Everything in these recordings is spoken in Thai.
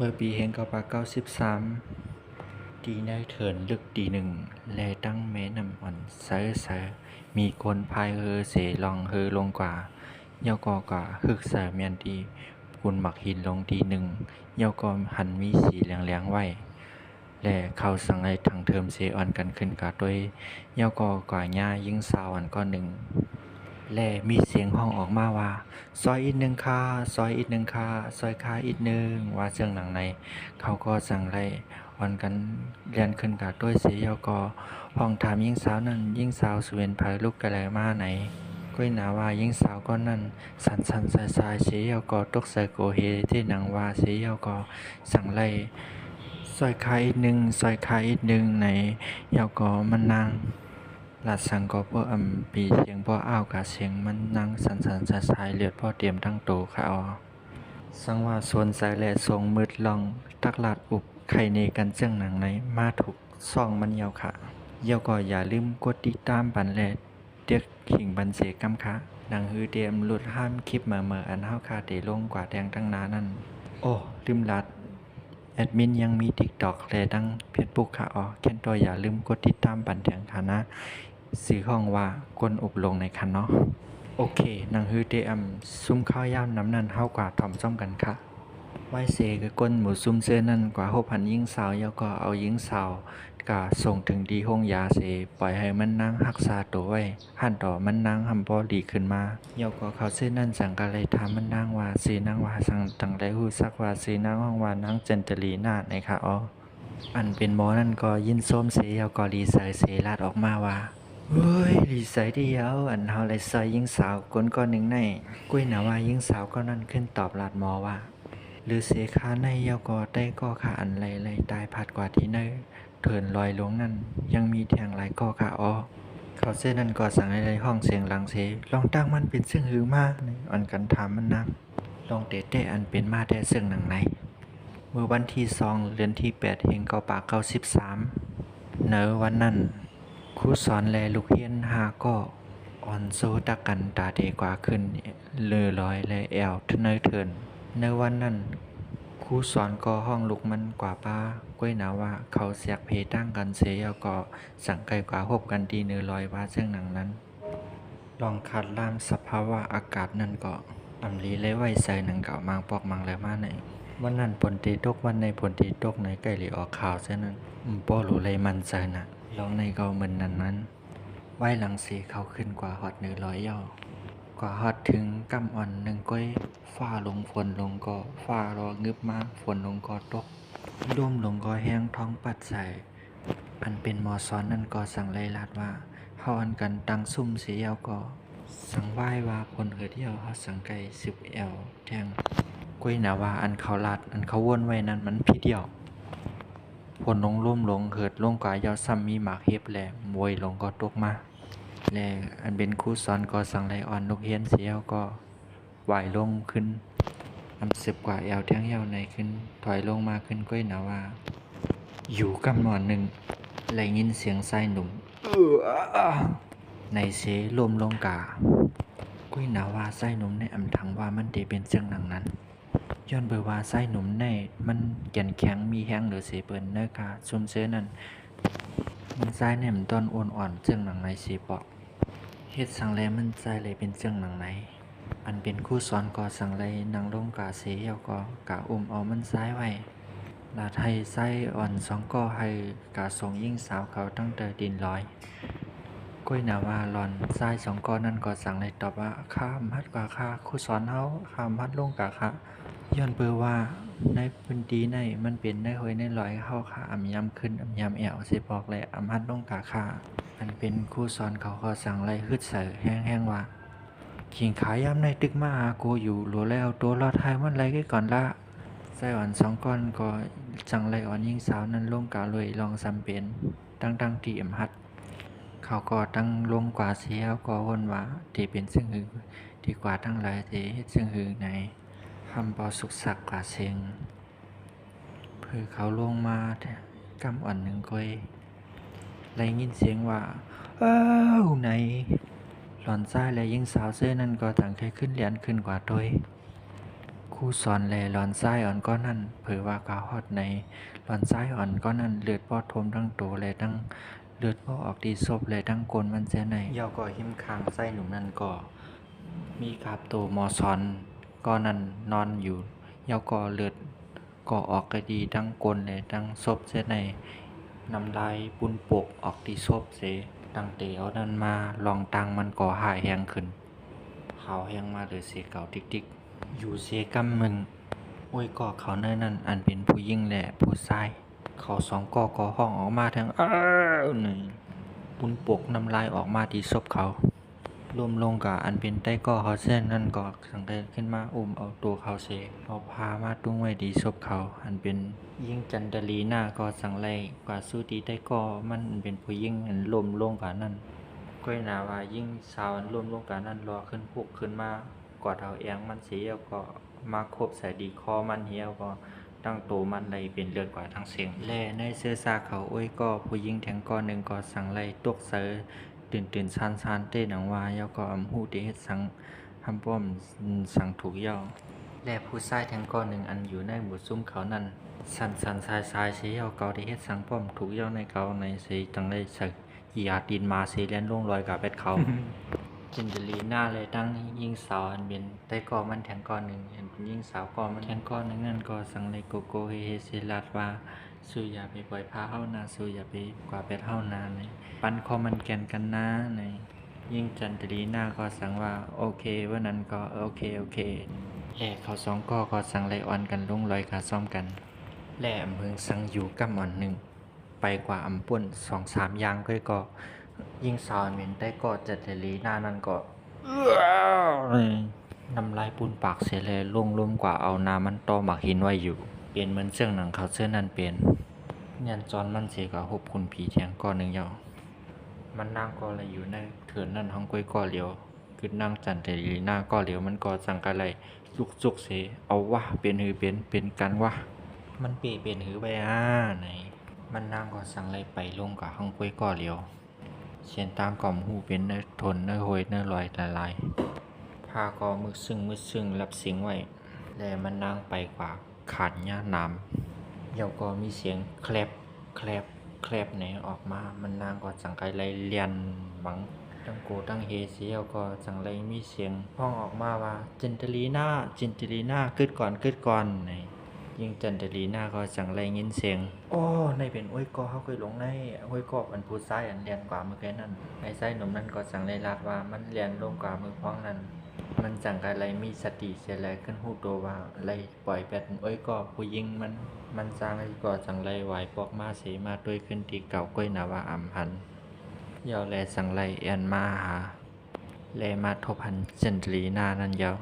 เมื่อปีแห่งเก้าปาเก้าสิบสามตีได้เถินลึกตีหนึ่ง แลตั้งแม่น้ำอ่อนเสอเสอมีคนพายเฮอเสลองเฮอลงกว่าเยากอกว่าฮึกเสอเมียนดีกุนหมักหินลงทีหนึ่งเยากอหันมีสีเหลืองๆไว้และเขาสังไอทางเทิมเสอ่อนกันขึ้นกาด้วยเยากอกว่าหญ้ายิ่งสาวอันก็หนึ่ง และมีเสียงห้องออกมาว่า ซอยอีกหนึ่งค่ะซอยอีกหนึ่งค่ะซอยค่าอีกหนึ่งว่าเชิงหนังใน เขาก็สั่งไล่อ่อนกันเรียนขึ้นกับด้วยเสียกอห้องถามยิ่งสาวนั้นยิ่งสาวสเวนภายลูกกระแลมาไหนก้อยหนาว่ายิ่งสาวก็นั่น สันสันสายสายเสียกอตกใส่โกเฮที่หนังว่าเสียกอสั่งไล่ซอยค่าอีกหนึ่งซอยค่าอีกหนึ่งในยากอมันนาง หลาดสังก็บ่อำปีเสียงบ่อ้าวกะเสียงมันนั่งสันสันสายสายเลือดพ่อเตรียมทั้งโตค่ะออสังว่าส่วนสายแลทรงมืดลองตักหลาดอุบไข่เนกันเจ้งหนังในมาถูกซ่องมันเยาวค่ะเยาวก็อย่าลืมกดติดตามปันแลเด็กขิงบันเสกำค่ะหนังฮือเตรียมหลุดห้ามคลิปเม่าเมื่ออันเฮาคาเตลงกว่าแดงตั้งนานั่น โอ้ลืมลัด แอดมินยังมี TikTok และดังเพจบุกค่ะอ๋อแค่นตัวอย่าลืมกดติดตามบันเทิงค่ะนะสื่อห้องว่ากวนอบลงในคันเนาะโอเคหนังฮือเตอมซุ่มข้าวย่ามน้ำนันเท่ากว่าถ่อมซ่อมกันค่ะไหวเสก็ก้นหมูซุ่มเสื้อนั่นกว่าหกพันยิงสาวแล้วก็เอายิงสาว กะส่งถึงดีห้องยาเสปล่อยให้มันนั่งรักษาตัวไว้หันต่อมันนั่งทำบอดีขึ้นมาเยาก็เขาเส้นนั่นสั่งกะเลยถามมันนั่งว่าสีนั่งว่าสั่งตังได้ฮู้ซักว่าสีนั่งห้องว่านั่งเจนตลีนาดในค่ะอ๋ออันเป็นหมอนั่นก็ยินส้มเสียก็รีใส่เสลาดออกมาว่าเฮ้ยรีใส่เดียวอันเฮาเลยใส่ยิงสาวคนก็หนึ่งในกุ้ยหนาว่ายิงสาวก็นั่นขึ้นตอบลาดหมอว่า หรือเสคาในเยาก็ได้ก็ขาอันไรไรตายผัดกว่าที่เนอ เถินลอยลงนั่น ยังมีแทงหลายก็ขาออเขาเส้นนั่นก็สั่งในห้องเสียงหลังเสลองตั้งมันเป็นเสื่องหือมาอันกันถามมันนักลองเตะเตะอันเป็นมาแต่เสื่องหนังไหนเมื่อวันที่สองเดือนที่แปดเฮงเกาปากเก้าสิบสามเนอวันนั้นครูสอนแลลูกเฮียนหาก็อ่อนโซตะกันตาเดกว่าขึ้นเลือลอยและแอวทเนอเทินในวันนั้นครูสอนก็ห้องลุกมันกว่าป้า ก้วยนาว่าเขาเสียกเพตั้งกันเสียก็สั่งไกลกว่าหบกันดีเนื้อลอยว่าเชิงหนังนั้น ลองคัดล่ามสภาวะอากาศนั่นก็อำลีเลยไว้ใส่หนังเก่ามังปอกมังแล้วมาไหนวันนั้นผลตีตกวันในผลตีตกในใกล้หลีอออกข่าวเช่นนั้นป้อรู้เลยมันใจนะลองในก็เหมือนนั้นนั้นไหวหลังสีเขาขึ้นกว่าฮอดเนื้อรอยย่อ กว่าฮอดถึงกำอ่อนหนึ่งก้อยฟ้าลงฝนลงก็ฟ้ารองึบมาฝนลงก็ตกร่วมลงก็แห้งท้องปัดใส่อันเป็นหมอสอนนั่นก็สั่งไล่ลาดว่าเฮาอันกันตังซุ่มเสียาวก็ สังไหว้ว่าผลเหือเที่ยวเฮาสังไก่สิบแอลแทงกุ้ยหนาว่าอันเขาลาดอันเขาวนไว้นั้นมันพี่เดียวผลลงร่วมลงเหิดลงกว่ายาวซ้ำมีหมากเฮ็บแหลมมวยลงก็ตกมา และอันเป็นครูสอนก็สั่งไลอ่อนนกเฮียนเสียวก็ไหวลงขึ้นอำสิบกว่าแอวแท่งเยาวในขึ้น ถอยลงมาขึ้นกุ้ยหนาว่า อยู่กำหนอนหนึ่งแลยินเสียงไส้หนุ่มเออในเสลมลงกากุ้ยหนาว่าไส้หนุ่มในอำทังว่ามันเดเป็นเสียงหนังนั้น ย้อนเบอว่าไส้หนุ่มในมันแก่นแข็งมีแห้งหรือเสเปินเนื้อกาซุมเสนั้นมันไส้เนี่ยมันต้นอ่อนอ่อนเจียงหนังในเสปอก เฮ็ดสังแลมันใจเลยเป็นเจียงหนังในอันเป็นคู่สอนก่อสังเลยนางลงกาเสียก็กาอุ้มเอามันซ้ายไว้ลาดให้ไส้อ่อนสองก็ให้กาทรงยิ่งสาวเขาตั้งแต่ดินลอยก้อยหนาว่าหลอนไส้สองก้อนนั่นก็สั่งเลยตอบว่าข้ามฮัดกว่าข้าครูสอนเฮาข้ามฮัดลงกาค่ะย้อนเบอว่าในพื้นที่ในมันเป็นในหอยในลอยเข้าค่ะอำยำขึ้นอำยำแอวเสบอกเลยอำฮัดลงกาค่ะ อันเป็นครูสอนเขาก็สั่งไล่ฮึดใส่แห้งๆว่าขิงขายย้ำในตึกมาหากูอยู่หลัวแล้วตัวรอดทายมันไรก็ก่อนละไส้อ่อนสองก้อนก็จังไรอ่อนยิ่งสาวนั้นลงกาเลยลองสำเป็นตั้งตั้งที่เอ็มฮัดเขาก็ตั้งลงกว่าเสียวก็วนว่าที่เป็นซึ่งหือดีกว่าทั้งหลายที่ซึ่งหือในคำปอสุกสักกว่าเสียงเพื่อเขาลงมาแท้กำอ่อนหนึ่งก้อย ไรยินเสียงว่าอ้าวไหน หลอนซ้ายและยิ่งสาวเสื้อนั่นก็ต่างแค่ขึ้นเหรียญขึ้นกว่าตัวครูสอนแลหลอนซ้ายอ่อนก็นั่น เผยว่ากาฮอดใน หลอนซ้ายอ่อนก็นั่น เลือดปอดทมทั้งโตและทั้งเลือดบ่ออกที่ศพและทั้งกลมันเสียในยาก็หิมคางไส้หนุ่มนั่นก็มีกาบโตมอสอนก็นั่นนอนอยู่ยาก็เลือดก็ออกกระดีทั้งกลและทั้งศพเสียใน น้ำลายปุนปกออกที่ซบเสตั้งเตเอานั่นมาลองตังมันก่อหายแหงขึ้นเขาแห้งมาเลยเสเก่าติ๊กติ๊กอยู่เศกกำมึงโอ้ยก่อเขาเนินนั่นอันเป็นผู้ยิ่งแหละผู้ชายเขาสองก่อก่อห้องออกมาทั้งอ้าวหนึ่งปุนปกน้ำลายออกมาที่ซบเขา รวมลงกับอันเป็นใต้ก่อเขาเส้นนั่นก็สังเกตขึ้นมาอุ้มเอาตัวเขาเสเอาพามาตุ้งไว้ดีศพเขา อันเป็นยิ่งจันดลีหน้าก็สังไลกว่าสู้ดีใต้ก่อมันเป็นผู้ยิ่งอันรวมลงกับนั่นก้อยนาว่ายิ่งสาวอันร่วมลงการนั้นรอขึ้นพุกขึ้นมากอดเอาแองมันเสียก็มาคบใส่ดีคอมันเหี่ยวก็ตั้งโตมันไหลเป็นเลือดกว่าทั้งเสียง แล่ในเสื้อซาเขาอ้ยก็ผู้หญิงแทงก้อนหนึ่งก็สั่งไล่ตกเสือ ตื่นตื่นซานซานเต้หนังว่าเยาก็อำหูเดเฮ็ดสังทำป้อมสั่งถูกเย่าและผู้ชายแทงก้อนหนึ่งอันอยู่ในหมู่ซุ้มเขานั้นสันสันสายสายเสียเกาได้เฮ็ดสังป้อมถูกเย่าในเขาในเสียจังได้สักอีอาดินมาเซเลียนล่วงลอยกับเบ็ดเขาจินเดลีหน้าเลยตั้งยิงสาวอันเป็นใต้กอมันแทงก้อนหนึ่งเห็นเป็นยิงสาวกอมันแทงก้อนหนึงนั่นก็สังเลยโกโกเฮเฮเซลัดว่า สู้อย่าไปปล่อยพาเข้านาสู้อย่าไปกว่าเบ็ดเข้านาในปันคอมันแกนกันนะในยิ่งจันเดลีหน้าก็สั่งว่าโอเคว่านั้นก็โอเคโอเคแหล่เขาสองก็ก็สั่งเลออนกันล่งลอยกาซ่อมกันแหล่อำเภอสั่งอยู่กับอ่อนหนึ่งไปกว่าอำป่นสองสามยางก็ก็ยิ่งสาวเหม็นได้ก็จัดเดลีหน้านั่นก็น้ำลายปูนปากเสียเลยล่วงล่มกว่าเอาน้ำมันต่อหมักหินไว้อยู่ เปลี่ยนเหมือนเสื้อหนังเขาเสื้อนั่นเปลี่ยนยันจอนมันเสียกับหบคุณผีแทงก้อนหนึ่งยาวมันนั่งก็เลยอยู่ในเถือนนั่นห้องก้อยก่อเหลียวคือนั่งจันเดลีหน้าก่อเหลียวมันก็สังกะไรจุกจุกเสเอาวะเป็นหือเป็นเป็นกันวะมันเปลี่ยนเป็นหือไปอ่าไหนมันนางก็สั่งเลยไปลงกับห้องกล้วยก่อเหลียวเชียนตามกล่อมหูเป็นเนื้อทนเนื้อโหยเนื้อลอยละลายพาก็มึกซึ่งมึกซึ่งรับสิงไว้ และมันนางไปกว่า ขาดหญ้าน้ำเยาก็มีเสียงแคลบแคลบแคลบไหนออกมา มันนางก็จังไกไลเลียนหวังตั้งโกตั้งเฮเสียวก็จังไรมีเสียงพ้องออกมาว่าจินตลีน่าจินตลีน่าขึ้นก่อนขึ้นก่อนไหนยิ่งจันเดลีหน้าก็จังไรยินเสียงอ้ในเป็นอ้วยกอเขาเคยหลงในอ้วยกออันพูดซ้ายอันเรียนกว่าเมื่อกี้นั่นไอ้ไส้หนุ่มนั่นก็จังไรลาดว่ามันเรียนลงกว่ามือพ้องนั้น มันจังกะไรมีสติเสียแล้วขึ้นหูตัวว่าไรปล่อยแปดเอ้ยกอผู้ยิงมันมันจางไอ้กอจังไรไหวปอกมาเสมาด้วยขึ้นที่เก่าก้อยนาว่าอ่ำพันยาวแลจังไรเอียนมาหาแลมาทบพันจันเดลีนานั่นยาว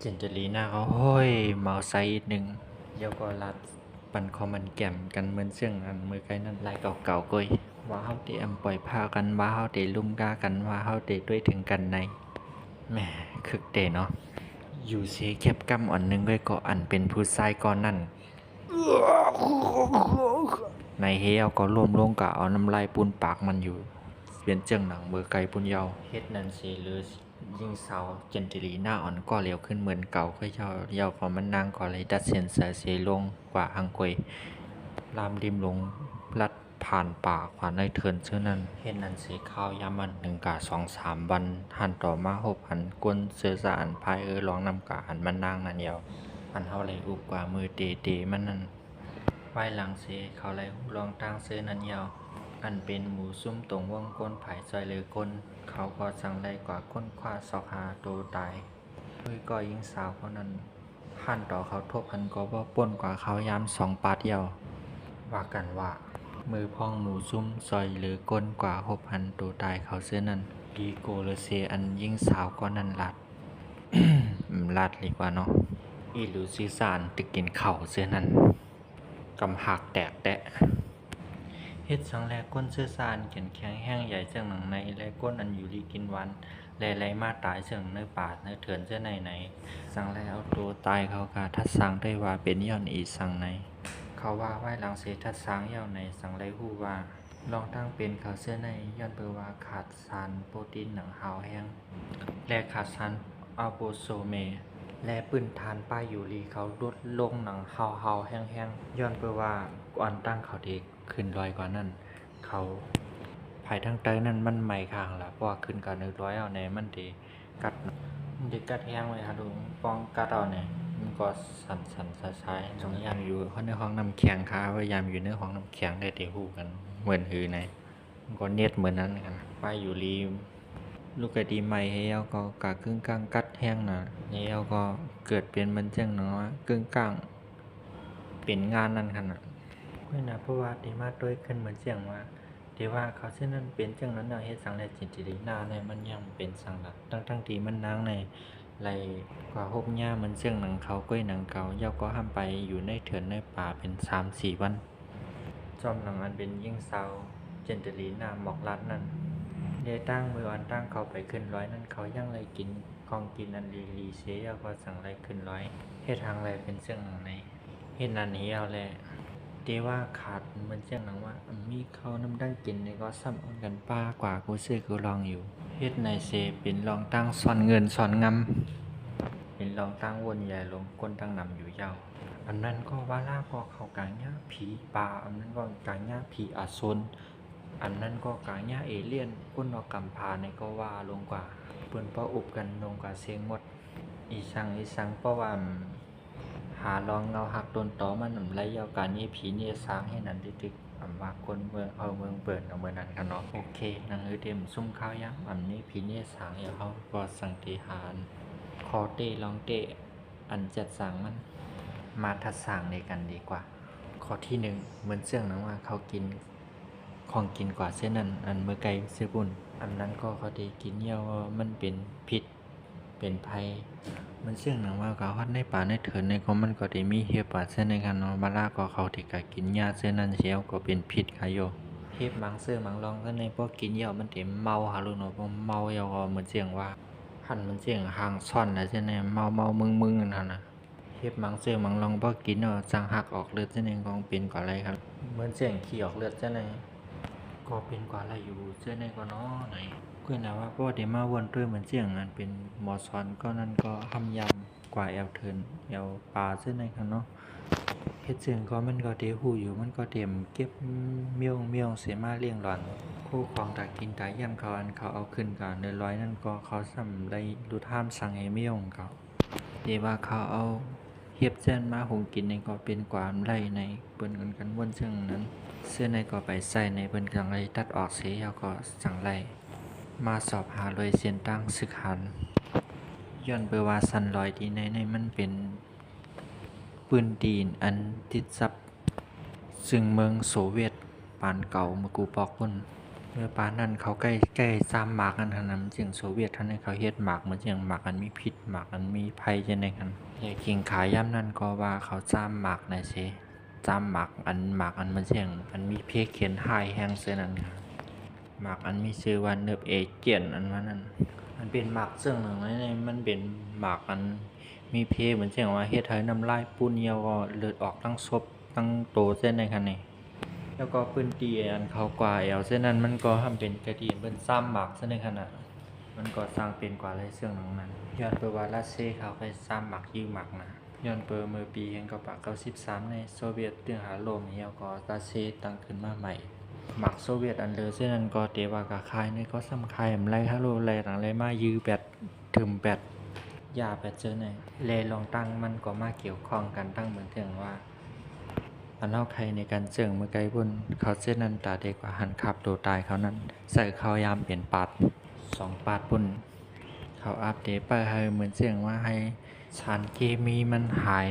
เจนจลีนาเขาห้ยเมาไซด์หนึ่งเยาก็รัดปันคอมันแก่มกันเหมือนเสื่องอันมือไกลนั่นลายเก่าๆก้อยว่าเฮาเตอำปล่อยผ้ากันว่าเฮาเตลุ่มกากันว่าเฮาเตด้วยถึงกันใน แหมคึกเตเนาะอยู่เสียแคบกำอ่อนนึงก้อยก็อันเป็นผู้ชายก่อนนั่นในเฮียก็ร่วมลงกะเอาน้ำลายปูนปากมันอยู่เปลี่ยนเจียงหนังเบอร์ไกลปุนเยาเฮ็ดนันสิหรือยิ่งเสาเจนติลีหน้าอ่อนก็เร็วขึ้นเหมือนเก่าก็เยาเยาก็มันนางก็เลยดัดเสียนเสเสลงกว่าอังกวยลามริมลง ผ่านป่าขวาในเทินเชื่อนั้นเห็นนั่นสีข้าวยามันหนึ่งกะสองสามวันหันต่อมาหกพันกวนเสือสารพายเออร้องนำกะหันมันนางนั่นเยามันเท่าไรอุบกว่ามือเตเตมันนั่นไว้หลังเสเขาไล่หูลองตั้งเสื้อนันเยาวอันเป็นหมูซุ่มตรงว่องก้นไผ่ซอยเลยก้น เขาก็สั่งไล่กว่าก้นคว้าสอกหาโตตายเฮ้ยก็ยิงสาวเขานั้นหันต่อเขาทบพันก็ว่าป่นกว่าเขายามสองปาเดียวว่ากันว่า มือพองหมูซุ่มซอยหรือก้นกว่าหกพันโตตายเขาเสื้อนั้นดีโกเลเซอันยิ่งสาวก็นั้นลัดลัดดีกว่าเนาะอีหลูซีซานตึกกินเข่าเสื้อนั้นกำหักแตกแตะเฮ็ดสังแลก้นเสื้อซานเขียนแข็งแห้งใหญ่เสื่องหนังในและก้นอันอยู่ลีกินวันแลไลมาตายเสื่องเนื้อปาดเนื้อเถื่อนเสื้อในในสังแลเอาตัวตายเขากาทัดสังได้ว่าเป็นย้อนอีสังใน เขาว่าไว้หลังเสทัดสังย้อนในสังไรฮู้ว่าลองตั้งเป็นเขาเสื้อในย้อนเปอว่าขาดสารโปรตีนหนังหาวแห้งและขาดสารอัลโบโซเม และปืนฐานป้ายอยู่รีเขาลดลงหนังเฮาเฮาๆแห้งๆย้อนเพื่อว่าก่อนตั้งเขาเด็กขึ้นลอยกว่านั้นเขาภายทางใต้นั้นมันไหม้ข้างละเพราะว่าขึ้นกับนึกร้อยเอาแหน่มันเดกัดมันเดกัดแห้งไว้ฮะดูป้องกัดเอาแหน่ มันก็สั่นสั่นสายสายๆสองยามอยู่เขาในห้องน้ำแข็งค้าว่ายามอยู่ในห้องน้ำแข็งได้เตะหูกัน เหมือนหือในมันก็เน็ตเหมือนนั้นกันป้ายยูรีลูกกระดีใหม่ให้เอาก็กะกึ่งกลางกัดแห้งนะให้เอาก็เกิดเป็นมันจังเนาะกึ่งกลางเป็นงานนั่นขนาดเพื่อนะเพราะว่าดีมากด้วยขึ้นเหมือนเสียงว่าดีว่าเขาเช่นนั้นเป็นจังนั้นเนาะเฮ็ดสังในจิตจิรินาในมันยังเป็นสังละทั้งทั้งๆที่มันนางใน ไรกว่าหบหญ้ามันเสียงหนังเขาก้อยหนังเก่าเย้าก็ห้ามไปอยู่ในเถื่อนในป่าเป็นสามสี่วันจอมหนังอันเป็นยิ่งเศร้าเจนเตลีนาหมอกลัดนั่นเดตั้งมืออันตั้งเขาไปขึ้นร้อยนั่นเขายังไรกินของกินอันลีลีเสียเย้าก็สั่งไรขึ้นร้อยเฮ็ดทางไรเป็นเสื่องหนังในเฮ็ดนันนี้เอาแหละเดว่าขาดมือนเสื่องหนังว่ามีเขาน้ำดั้งกินนี่ก็ซ้ำเอากันป้ากว่ากูซื้อกูลองอยู่ เฮ็ดในเซเป็นลองตั้งซ่อนเงินซ่อนงำเป็นลองตั้งวนใหญ่ลงก้นตั้งนำอยู่ยาวอันนั้นก็ว่าล่าก็เขากางญ่าผีป่าอันนั้นก็กางญ่าผีอาซนอันนั้นก็กาญาเอเลี่ยนกุนนอกกำพาในก็ว่าลงกว่าเปิ้นป้ออุบกันลงกว่าเสียงหมด อีสังอีสังเพราะว่าหาลองเงาหักโดนต่อมันไรยาวการนี้ผีเนี่ยสางให้นั้นดึกๆ อำว่าคนเมืองเอาเมืองเปิดเอาเมืองนั้นกันเนาะโอเคนังเออเต็มซุ่มข้าวยักษ์อันนี้ผีนี่สางอย่าเขาก็สังติหาร คอเตลองเตอันจัดสร้างมัน มาทัดสร้างในกันดีกว่า ข้อที่หนึ่งเหมือนเสื่องนะว่าเขากินของกินกว่าเส้นนั้นอันเมื่อไกลซื้อบุญอันนั้นก็เขาได้กินเยี่ยวมันเป็นพิษเป็นภัย มันเชื่องหนังว่าเขาฮัดในป่าในเถินในก็มันก็ได้มีเหียป่าเส้นในกันเนาะบาลาก็เขาที่กะกินยาเส้นนั้นเชียวก็เป็นพิษค่ะโยเทพมังเสื้อมังรองก็ในพวกกินเยี่ยวมันเต็มเมาหาลูกเนาะเพราะเมาเยี่ยวก็เหมือนเสียงว่าหันมันเสียงห่างซ่อนแล้วเส้นในเมาเมามึงมึงนั่นน่ะเฮ็บมังเสื้อมังลองบ่กินเนาะจังหักออกเลือดเส้นเองของเป็นกว่าอะไรครับเหมือนเสียงขี้ออกเลือดเส้นเองก็เป็นกว่าอะไรอยู่เส้นในก็เนาะ ไหนก็นะว่าเพราะว่าเดมาวนด้วยเหมือนเสียงอันเป็นหมอสอนก็นั่นก็ทำยำกว่าแอลเทินแอลปลาเส้นในครับเนาะเฮ็ดเสียงก็มันก็เดหูอยู่มันก็เต็มเก็บเมี่ยงเมี่ยงเสียมาเลี้ยงหลอนคู่ของตากินตาย่ำเขาอันเขาเอาขึ้นกันในร้อยนั่นก็เขาสำได้ดูท่ามสั่งให้เมี่ยงเขาเดว่าเขาเอาเฮ็บเส้นมาหุงกินในก็เป็นกวามไล่ในเปิ้นกันกันวนเชิงนั้น เสื้อในก็ไปใส่ในเปิ้นกังไลตัดออกเสียแล้วก็สั่งไล่ มาสอบหาเลยเส้นตั้งสึกหันย้อนเบอร์ว่าสันลอยที่ในในมันเป็นปืนดีนอันติดซับซึ่งเมืองโซเวียตปานเก่าเมื่อกูปอกพุ่นเมื่อปานนั้นเขาใกล้ใกล้ซ้ำหมากกันทางนั้นจึงโซเวียตท่านให้เขาเฮ็ดหมากเหมือนจังหมากอันมีพิษหมากอันมีภัยจังได๋กันอย่ากิงขายย่ำนั้นก็ว่าเขาซ้ำหมากน่ะสิซ้ำหมากอันหมากอันมันเสียงอันมีเพเขียนหายแห้งเสียนั่นค่ะ หมากอันมีชื่อว่าเนิบเอเจียนอันว่านั้นมันเป็นหมากซึ่งหนึ่งในมันเป็นหมากอันมีเพเหมือนเสียงว่าเฮ็ดให้น้ำลายปูนเหี่ยวก็เลือดออกทั้งศพทั้งโตเส้นในคันนี้แล้วก็ปืนตีอันเขากว่าแอวเส้นนั้นมันก็ทำเป็นกระดีนเป็นซ้ำหมักเส้นในขนาดมันก็สร้างเป็นกว่าไรเสื่องหนังนั้นย้อนเปว่ารัสเซียเขาไปซ้ำหมักยิงหมักนะย้อนเปอเมื่อปีแห่งกบะเก้าสิบสามในโซเวียตเรื่องหาลมเหี่ยวก็รัสเซียตั้งขึ้นมาใหม่ หมักโซเวียตอันเลอเส้นนั้นก็เตวากะคายในก็ซ้ำคายอำไรฮัลโหลไรหลังไรมายือแบดถึมแบดยาแบดเจอในเลลองตั้งมันก็มาเกี่ยวข้องกันตั้งเหมือนเถึงว่าอันเล่าใครในการเจิงเมื่อไกลบนเขาเส้นนันตาเด็กกว่าหันขับตัวตายเขานั้น ใส่เขายามเปลี่ยนปัดสองปัดบนเขาอัปเดตไปให้เหมือนเสียงว่าให้สารเคมีมันหาย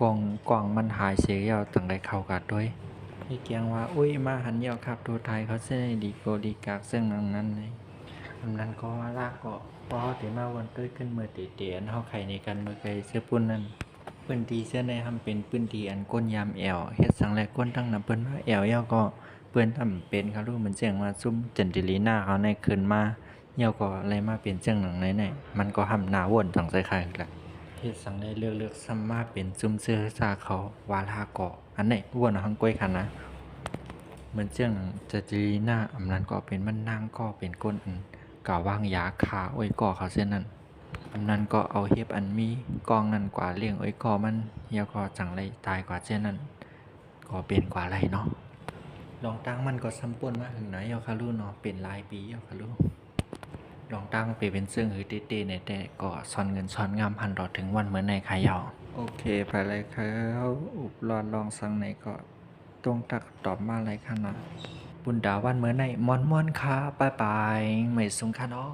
กล่องกล่องมันหายเสียยาวตั้งใดเขากัดด้วย พี่เกียงว่า อุ้ยมาหันเยาวขับตัวตายเขาเส้นให้ดีโกดีกากซึ่งนั้นนั้นเลยอันนั้นก็ว่าลากก็พอเดี๋ยวมาวันต้วยขึ้นเมื่อเตะเตะอันเขาไข่ในกันเมื่อไกลเสื้อปุ่นนั้นปืนตีเสื้อในทำเป็นปืนตีอันก้นยามแอวเฮ็ดสังแลก้นตั้งนำเปิ้นว่าแอวเยาก็เปิ้นทำเป็นเขารู้เหมือนเสียงว่าซุ่มจันติลีน้าเขาในคืนมาเยาก็อะไรมาเป็นเสียงหนังในในมันก็ทำหน้าวนทั้งใส่ไข่แหละเฮ็ดสังได้เลือกเลือกซ้ำมาเป็นซุ่มเสื้อซาเขาวาลาเกาะ อันไหนวนเอาทั้งกล้วยคันนะเหมือนเสียงหนังจันติลีหน้าอำนั้นก็เป็นมันนางก็เป็นก้นอันกะวางยาคาอ้ยก่อเขาเส้นนั้นอำนั้นก็เอาเฮ็บอันมีกองนั่นกว่าเลี้ยงไว้ก่อมันเหี่ยวก็จังไรตายกว่าเช่นนั้นก็เป็นกว่าไรเนาะลองตั้งมันก็ซ้ำป่นมาถึงไหนยอคารุเนาะเป็นลายปียอคารุลองตั้งไปเป็นซึ่งหือเต้ๆในแต่ก็ซ่อนเงินซ่อนงามพันรอถึงวันเหมือนในขายาว โอเคไปเลยครับอุบรอนลองสังไหนก็ตรงตักตอบมาอะไรขนาดบุญดาวันเมื่อไหนมอนมอนค่ะบายบายไม่สุงค่ะเนาะ